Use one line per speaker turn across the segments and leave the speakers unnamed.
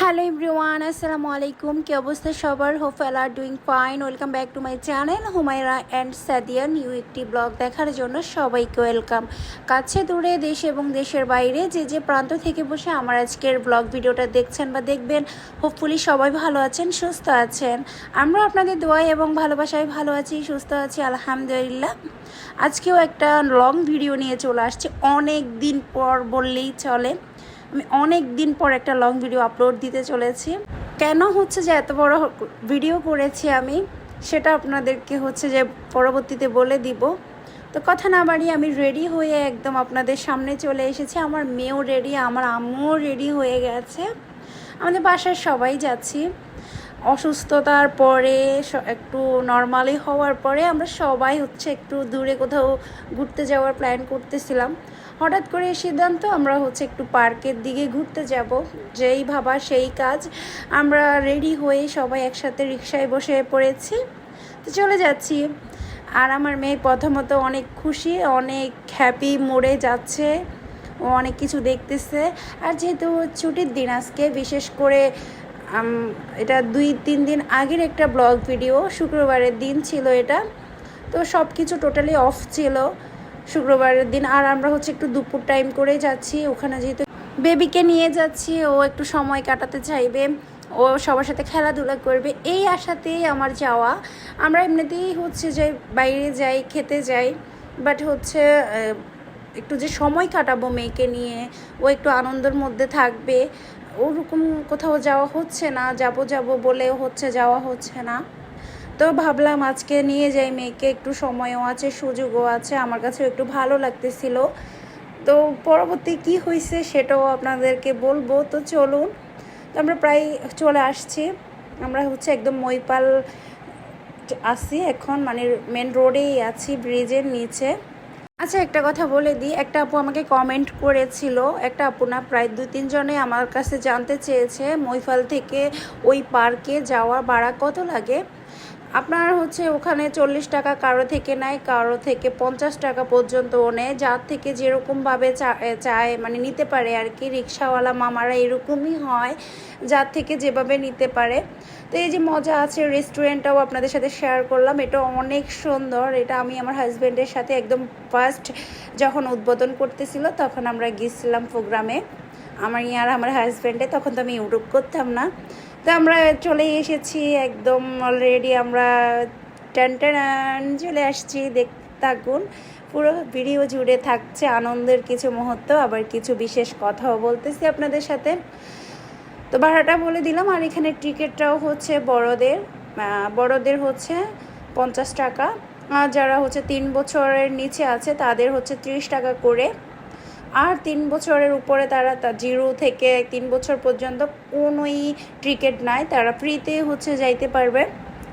Hello everyone আসসালামু আলাইকুম কি অবস্থা সবার? Hope all are doing fine welcome back to my channel Humaira and Sadia new একটি ব্লগ দেখার জন্য সবাইকে ওয়েলকাম কাছে দূরে দেশ এবং দেশের বাইরে যে যে প্রান্ত থেকে বসে আমার আজকের ব্লগ ভিডিওটা দেখছেন বা দেখবেন হোপফুলি সবাই ভালো আছেন, সুস্থ আছেন। আমরা আপনাদের দোয়াই এবং ভালোবাসায় ভালো আছি, সুস্থ আছি, আলহামদুলিল্লাহ। আজকেও একটা লং ভিডিও নিয়ে চলে আসছে। অনেক দিন পর বললেই চলে। আমি অনেক দিন পর একটা লং ভিডিও আপলোড দিতে চলেছি। কেন হচ্ছে যে এত বড় ভিডিও করেছি আমি, সেটা আপনাদেরকে হচ্ছে যে পরবর্তীতে বলে দিব। তো কথা না বাড়িয়ে আমি রেডি হয়ে একদম আপনাদের সামনে চলে এসেছি। আমার মেয়েও রেডি আমার আম্মুও রেডি হয়ে গেছে। আমাদের বাসায় সবাই যাচ্ছি। অসুস্থতার পরে একটু নর্মালি হওয়ার পরে আমরা সবাই হচ্ছে একটু দূরে কোথাও ঘুরতে যাওয়ার প্ল্যান করতেছিলাম। হঠাৎ করে এই সিদ্ধান্ত, আমরা হচ্ছে একটু পার্কের দিকে ঘুরতে যাব। যেই ভাবা সেই কাজ। আমরা রেডি হয়ে সবাই একসাথে রিক্সায় বসে পড়েছি। তো চলে যাচ্ছি। আর আমার মেয়ে প্রথমত অনেক খুশি, অনেক হ্যাপি মোড়ে যাচ্ছে। ও অনেক কিছু দেখতেছে। আর যেহেতু ছুটির দিন আজকে, বিশেষ করে এটা দুই, তিন দিন আগের একটা ব্লগ ভিডিও, শুক্রবারের দিন ছিল এটা। তো সব কিছু টোটালি অফ ছিল। শুক্রবারের দিন। আর আমরা হচ্ছে একটু দুপুর টাইম করে যাচ্ছি। ওখানে যেহেতু বেবিকে নিয়ে যাচ্ছি, ও একটু সময় কাটাতে চাইবে, ও সবার সাথে খেলাধুলা করবে। এই আশাতেই আমার যাওয়া। আমরা এমনিতেই হচ্ছে যে বাইরে যাই, খেতে যাই বাট হচ্ছে একটু যে সময় কাটাবো মেয়েকে নিয়ে, ও একটু আনন্দের মধ্যে থাকবে। ওরকম কোথাও যাওয়া হচ্ছে না, যাব যাব বলেও হচ্ছে, যাওয়া হচ্ছে না। তো ভাবলাম আজকে নিয়ে যাই মেয়েকে, একটু সময়ও আছে, সুযোগও আছে, আমার কাছেও একটু ভালো লাগতেছিল। তো পরবর্তী কি হয়েছে সেটাও আপনাদেরকে বলব। তো চলুন, তো আমরা প্রায় চলে আসছি। আমরা হচ্ছে একদম মইপাল আছি এখন মানে মেন রোডেই আছি ব্রিজের নিচে। আচ্ছা একটা কথা বলে দিই, একটা আপু আমাকে কমেন্ট করেছিল, একটা আপু না প্রায় দু তিনজনে আমার কাছে জানতে চেয়েছে মৈফাল থেকে ওই পার্কে যাওয়া ভাড়া কত লাগে? আপনার হচ্ছে ওখানে চল্লিশ টাকা কারও থেকে নেয়, কারও থেকে পঞ্চাশ টাকা পর্যন্ত নেয়। যার থেকে যেরকমভাবে চায় মানে নিতে পারে আর কি, রিক্সাওয়ালা মামারা এরকমই হয়, যার থেকে যেভাবে নিতে পারে। তো এই যে মজা আছে রেস্টুরেন্টটাও আপনাদের সাথে শেয়ার করলাম। এটা অনেক সুন্দর। এটা আমি আমার হাজব্যান্ডের সাথে একদম ফার্স্ট যখন উদ্বোধন করতেছিল, তখন আমরা গিয়েছিলাম প্রোগ্রামে। আমার ইয়ার, আমার হাজব্যান্ডে তখন তো আমি ইউটিউব করতাম না। তো আমরা চলে এসেছি একদম অলরেডি আমরা টান টান চলে আসছি দেখ, থাকুন। পুরো ভিডিও জুড়ে থাকছে আনন্দের কিছু মুহূর্ত, আবার কিছু বিশেষ কথাও বলতেছি আপনাদের সাথে। তো ভাড়াটা বলে দিলাম, আর এখানে টিকিটটাও হচ্ছে বড়দের। বড়দের হচ্ছে পঞ্চাশ টাকা। আর যারা হচ্ছে তিন বছরের নিচে আছে, তাদের হচ্ছে ত্রিশ টাকা করে। আর তিন বছরের উপরে তারা তা জিরো থেকে তিন বছর পর্যন্ত কোনোই টিকিট নাই। তারা ফ্রিতে হচ্ছে যাইতে পারবে।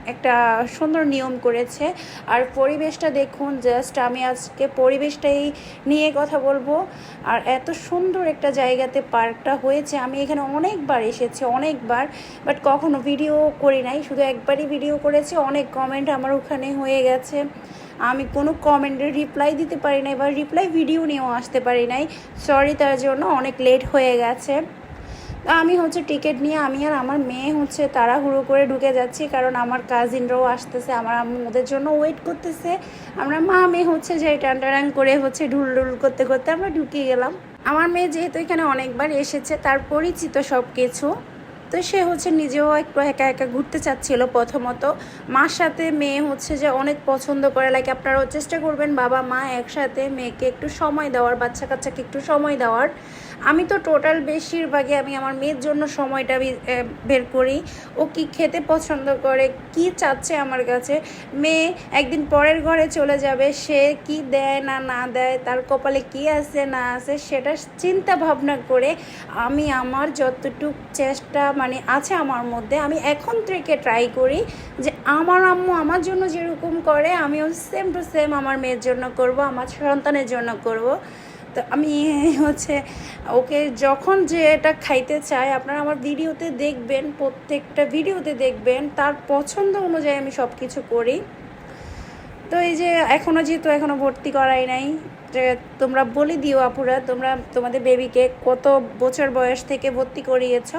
একটা সুন্দর নিয়ম করেছে। আর পরিবেশটা দেখুন জাস্ট আমি আজকে পরিবেশটাই নিয়ে কথা বলব। আর এত সুন্দর একটা জায়গাতে পার্কটা হয়েছে। আমি এখানে অনেকবার এসেছি, অনেকবার বাট কখনো ভিডিও করি নাই। শুধু একবারই ভিডিও করেছি। অনেক কমেন্ট আমার ওখানে হয়ে গেছে। আমি কোনো কমেন্টের রিপ্লাই দিতে পারি নাই বা রিপ্লাই ভিডিও নিয়েও আসতে পারি নাই। সরি তার জন্য অনেক লেট হয়ে গেছে। আমি হচ্ছে টিকিট নিয়ে আমি আর আমার মেয়ে হচ্ছে তাড়াহুড়ো করে ঢুকে যাচ্ছি, কারণ আমার কাজিনরাও আসতেছে, আমার আম্মু ওদের জন্য ওয়েট করতেছে। আমরা মা মেয়ে হচ্ছে যে টান করে হচ্ছে ঢুল ঢুল করতে করতে আমরা ঢুকে গেলাম। আমার মেয়ে যেহেতু এখানে অনেকবার এসেছে, তার পরিচিত সব কিছু তো সে হচ্ছে নিজেও একটু একা একা ঘুরতে চাচ্ছিল প্রথমত। মার সাথে মেয়ে হচ্ছে যে অনেক পছন্দ করে লাইক আপনারাও চেষ্টা করবেন বাবা মা একসাথে মেয়েকে একটু সময় দেওয়ার বাচ্চা কাচ্চাকে একটু সময় দেওয়ার। আমি তো টোটাল বেশিরভাগই আমি আমার মেয়ের জন্য সময়টা বের করি। ও কি খেতে পছন্দ করে, কি চাচ্ছে আমার কাছে, মেয়ে একদিন পরের ঘরে চলে যাবে, সে কি দেয় না না দেয়, তার কপালে কি আছে না আছে, সেটা চিন্তা ভাবনা করে আমি আমার যতটুক চেষ্টা মানে আছে আমার মধ্যে, আমি এখন থেকে ট্রাই করি যে আমার আম্মু আমার জন্য যেরকম করে, আমিও সেম টু সেম আমার মেয়ের জন্য করব, আমার সন্তানের জন্য করব। তো আমি হচ্ছে ওকে যখন যে এটা খাইতে চায়, আপনারা আমার ভিডিওতে দেখবেন, প্রত্যেকটা ভিডিওতে দেখবেন, তার পছন্দ অনুযায়ী আমি সব কিছু করি। তো এই যে এখনও যেহেতু এখনও ভর্তি করাই নাই, যে তোমরা বলে দিও আপুরা, তোমরা তোমাদের বেবিকে কত বছর বয়স থেকে ভর্তি করিয়েছ,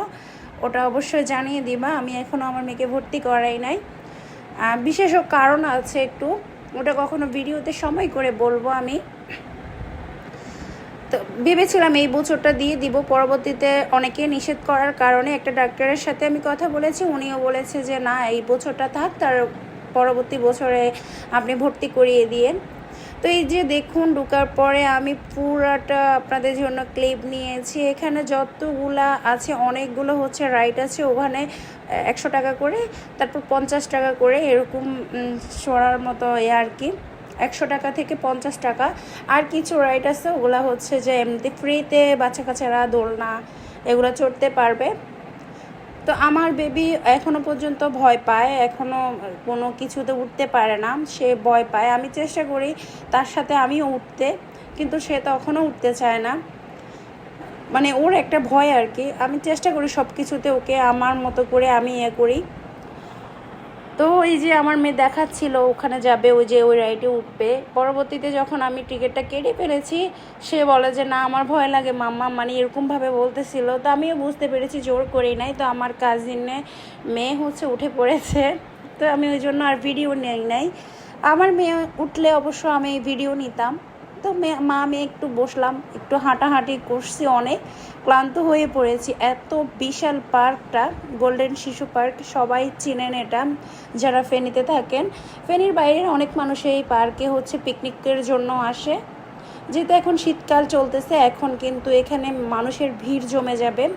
ওটা অবশ্যই জানিয়ে দিবা। আমি এখনও আমার মেয়েকে ভর্তি করাই নাই। বিশেষ কারণ আছে একটু, ওটা কখনো ভিডিওতে সময় করে বলব আমি। তো ভেবেছিলাম এই বছরটা দিয়ে দিব। পরবর্তীতে অনেকে নিষেধ করার কারণে একটা ডাক্তারের সাথে আমি কথা বলেছি, উনিও বলেছে যে, না, এই বছরটা থাক, তার পরবর্তী বছরে আপনি ভর্তি করিয়ে দিয়ে তো এই যে দেখুন, ঢুকার পরে আমি পুরাটা আপনাদের জন্য ক্লিপ নিয়েছি। এখানে যতগুলা আছে, অনেকগুলো হচ্ছে রাইট আছে, ওখানে একশো টাকা করে, তারপর পঞ্চাশ টাকা করে এরকম সরার মতো এ আর কি। একশো টাকা থেকে পঞ্চাশ টাকা। আর কিছু রাইড আছে, ওগুলা হচ্ছে যে এমনিতে ফ্রিতে বাচ্চা কাচ্চারা দোলনা, এগুলো চড়তে পারবে। তো আমার বেবি এখনও পর্যন্ত ভয় পায়, এখনও কোনো কিছুতে উঠতে পারে না, সে ভয় পায়। আমি চেষ্টা করি তার সাথে আমিও উঠতে, কিন্তু সে তখনও উঠতে চায় না। মানে ওর একটা ভয় আর কি। আমি চেষ্টা করি সব কিছুতে ওকে আমার মতো করে আমি ইয়ে করি। তো এই যে আমার মেয়ে দেখাচ্ছিল, ওখানে যাবে, ওই যে ওই রাইডে উঠবে। পরবর্তীতে যখন আমি টিকিটটা কেটে ফেলেছি, সে বলে যে, না, আমার ভয় লাগে মাম্মা। মানে এরকমভাবে বলতেছিল। তো আমিও বুঝতে পেরেছি, জোর করি নাই। তো আমার কাজিনে মেয়ে হচ্ছে উঠে পড়েছে। তো আমি ওই জন্য আর ভিডিও নেই নাই। আমার মেয়ে উঠলে অবশ্য আমি ভিডিও নিতাম। তো মে- আমি একটু বসলাম, একটু হাঁটাহাঁটি করছি অনেক, ক্লান্ত হয়ে পড়েছি। এত বিশাল পার্কটা, গোল্ডেন শিশু পার্ক, সবাই চিনেন এটা, যারা ফেনীতে থাকেন। ফেনীর বাইরের অনেক মানুষ এই পার্কে হচ্ছে পিকনিকের জন্য আসে। যেহেতু এখন শীতকাল চলতেছে, এখন কিন্তু এখানে মানুষের ভিড় জমে যাবে।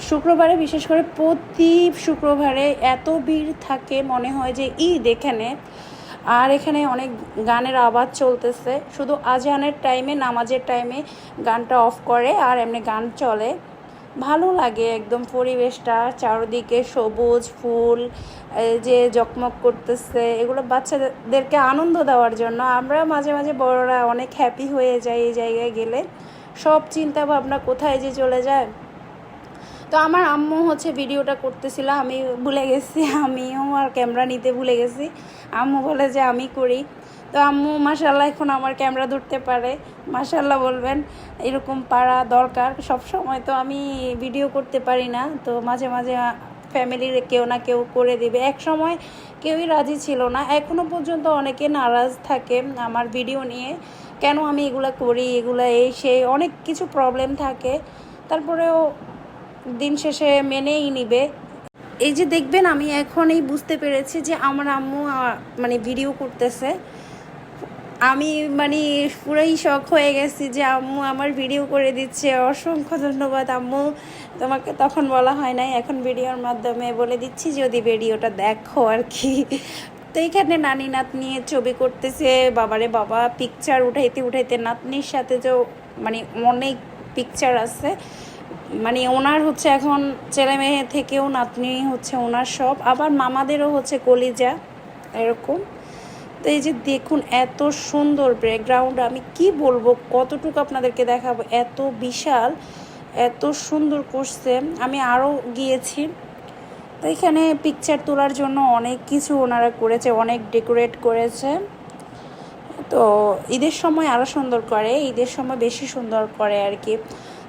শুক্রবারে, বিশেষ করে প্রতি শুক্রবারে এত ভিড় থাকে, মনে হয় যে ঈদ এখানে। আর এখানে অনেক গানের আওয়াজ চলতেছে। শুধু আজানের টাইমে নামাজের টাইমে গানটা অফ করে আর এমনি গান চলে। ভালো লাগে একদম পরিবেশটা, চারদিকে সবুজ ফুল যে জকমক করতেছে, এগুলো বাচ্চাদেরকে আনন্দ দেওয়ার জন্য। আমরা মাঝে মাঝে বড়রা অনেক হ্যাপি হয়ে যাই এই জায়গায় গেলে। সব চিন্তা ভাবনা কোথায় যে চলে যায়? তো আমার আম্মু হচ্ছে ভিডিওটা করতেছিল, আমি ভুলে গেছি, আমিও আর ক্যামেরা নিতে ভুলে গেছি। আম্মু বলে যে আমি করি। তো আম্মু মাসাল্লাহ এখন আমার ক্যামেরা ধরতে পারে। মাসাল্লাহ বলবেন, এরকম পারা দরকার। সব সময় তো আমি ভিডিও করতে পারি না, তো মাঝে মাঝে ফ্যামিলির কেউ না কেউ করে দিবে। এক সময় কেউই রাজি ছিল না। এখনও পর্যন্ত অনেকে নারাজ থাকে আমার ভিডিও নিয়ে। কেন আমি এগুলা করি? এগুলা এই, সেই, অনেক কিছু প্রবলেম থাকে। তারপরেও দিন শেষে মেনেই নিবে। এই যে দেখবেন, আমি এখনই বুঝতে পেরেছি যে আমার আম্মু মানে ভিডিও করতেছে। আমি মানে পুরোই শখ হয়ে গেছি যে আম্মু আমার ভিডিও করে দিচ্ছে। অসংখ্য ধন্যবাদ আম্মু। তোমাকে তখন বলা হয় নাই, এখন ভিডিওর মাধ্যমে বলে দিচ্ছি, যদি ভিডিওটা দেখো আর কি। তো এখানে নানি নাতনি ছবি করতেছে, বাবারে বাবা পিকচার উঠাইতে উঠাইতে নাতনির সাথে যে মানে অনেক পিকচার আছে। মানে ওনার হচ্ছে এখন ছেলে মেয়ে থেকেও নাতনি হচ্ছে ওনার সব, আবার মামাদেরও হচ্ছে কলিজা, এরকম। তো এই যে দেখুন এত সুন্দর ব্যাকগ্রাউন্ড আমি কি বলব, কতটুকু আপনাদেরকে দেখাবো, এত বিশাল, এত সুন্দর করছে। আমি আরও গিয়েছি। তো এখানে পিকচার তোলার জন্য অনেক কিছু ওনারা করেছে, অনেক ডেকোরেট করেছে। তো ঈদের সময় আরও সুন্দর করে, ঈদের সময় বেশি সুন্দর করে আর কি।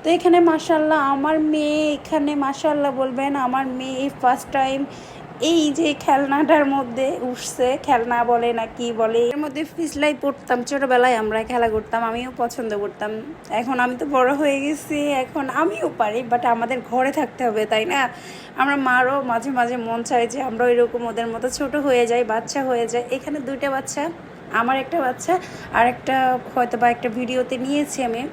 তো এখানে মাসাল্লাহ আমার মেয়ে এখানে মাসাল্লাহ বলবেন, আমার মেয়ে ফার্স্ট টাইম এই যে খেলনাটার মধ্যে উঠছে, খেলনা বলে না কি বলে, এর মধ্যে ফিসলাই পড়তাম। ছোটোবেলায় আমরা খেলা করতাম, আমিও পছন্দ করতাম। এখন আমি তো বড় হয়ে গেছি, এখন আমিও পারি বাট আমাদের ঘরে থাকতে হবে, তাই না? আমরা মারও মাঝে মাঝে মন চায় যে আমরা ওইরকম ওদের মতো ছোট হয়ে যাই, বাচ্চা হয়ে যায় এখানে দুইটা বাচ্চা, আমার একটা বাচ্চা, আর একটা হয়তো বা একটা ভিডিওতে নিয়েছি আমি।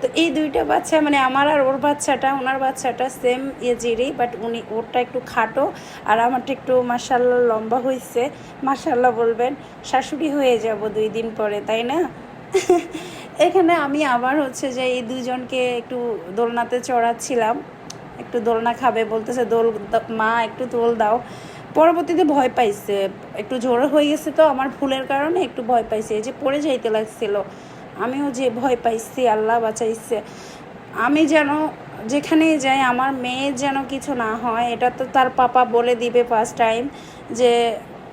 তো এই দুইটা বাচ্চা মানে আমার আর ওর বাচ্চাটা, ওনার বাচ্চাটা সেম এজেরই বাট উনি, ওরটা একটু খাটো আর আমারটা একটু মাসাল্লাহ লম্বা হয়েছে মাসাল্লাহ বলবেন, শাশুড়ি হয়ে যাব দুই দিন পরে, তাই না? এখানে আমি আবার হচ্ছে যে এই দুজনকে একটু দোলনাতে চড়াচ্ছিলাম। একটু দোলনা খাবে বলতেছে, দোল মা, একটু দোল দাও। পরবর্তীতে ভয় পাইছে। একটু জোর হয়ে গেছে তো, আমার ভুলের কারণে একটু ভয় পাইছে। এই যে পড়ে যাইতে লাগছিল। আমিও যে ভয় পাইছি, আল্লাহ বাঁচাইছে। আমি যেন যেখানেই যাই, আমার মেয়ের যেন কিছু না হয়, এটা তো তার পাপা বলে দিবে ফার্স্ট টাইম যে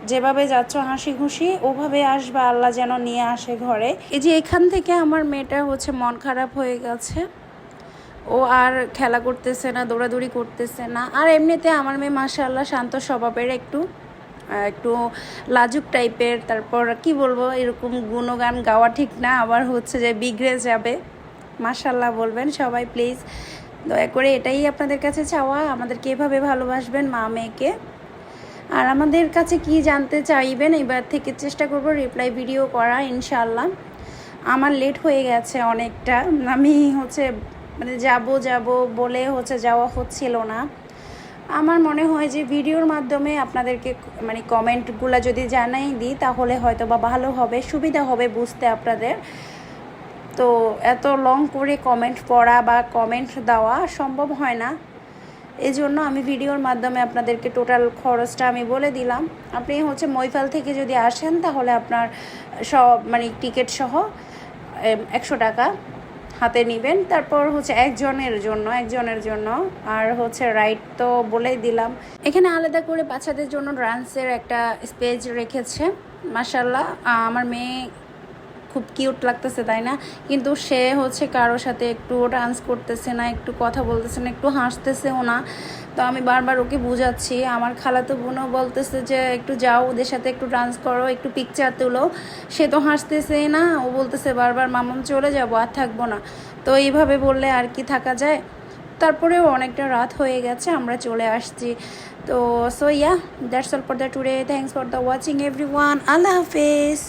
যেভাবে যাচ্ছ হাসি খুশি ওভাবে আসবে, আল্লাহ যেন নিয়ে আসে ঘরে। এই যে এখান থেকে আমার মেয়েটা হচ্ছে মন খারাপ হয়ে গেছে। ও আর খেলা করতেছে না, দৌড়াদৌড়ি করতেছে না। আর এমনিতে আমার মেয়ে মাশাআল্লাহ শান্ত স্বভাবের একটু। একটু লাজুক টাইপের, তারপর কি বলব, এরকম গুণগান গাওয়া ঠিক না, আবার হচ্ছে যে বিগড়ে যাবে। মাশাল্লাহ বলবেন সবাই প্লিজ দয়া করে এটাই আপনাদের কাছে চাওয়া, আমাদেরকে এভাবে ভালোবাসবেন মা মেয়েকে। আর আমাদের কাছে কি জানতে চাইবেন, এবার থেকে চেষ্টা করব রিপ্লাই ভিডিও করা ইনশাল্লাহ আমার লেট হয়ে গেছে অনেকটা, আমি হচ্ছে মানে যাব যাব বলে হচ্ছে যাওয়া হচ্ছিল না। আমার মনে হয় যে ভিডিওর মাধ্যমে আপনাদেরকে মানে কমেন্টগুলো যদি জানাই দিই, তাহলে হয়তো বা ভালো হবে, সুবিধা হবে বুঝতে আপনাদের। তো এত লং করে কমেন্ট পড়া বা কমেন্ট দেওয়া সম্ভব হয় না। এই জন্য আমি ভিডিওর মাধ্যমে আপনাদেরকে টোটাল খরচটা আমি বলে দিলাম। আপনি হচ্ছে মৈফাল থেকে যদি আসেন, তাহলে আপনার সব মানে টিকিট সহ একশো টাকা। হাতে নেবেন। তারপর হচ্ছে একজনের জন্য একজনের জন্য। আর হচ্ছে রাইট তো বলেই দিলাম। এখানে আলাদা করে বাচ্চাদের জন্য ডান্সের একটা স্পেজ রেখেছে। মাসাল্লাহ আমার মেয়ে খুব কিউট লাগতেছে, তাই না? কিন্তু সে হচ্ছে কারোর সাথে একটু ডান্স করতেছে না, একটু কথা বলতেছে না, একটু হাসতেছেও না। তো আমি বারবার ওকে বুঝাচ্ছি, আমার খালাতো বোনও বলতেছে যে একটু যাও, ওদের সাথে একটু ডান্স করো, একটু পিকচার তুলো। সে তো হাসতেছে না, ও বলতেছে বারবার, মামুন, চলে যাব, আর থাকব না। তো এইভাবে বললে আর কি থাকা যায়? তারপরেও অনেকটা রাত হয়ে গেছে, আমরা চলে আসছি। তো so yeah that's all for the today thanks for the watching everyone আল্লাহ হাফেজ।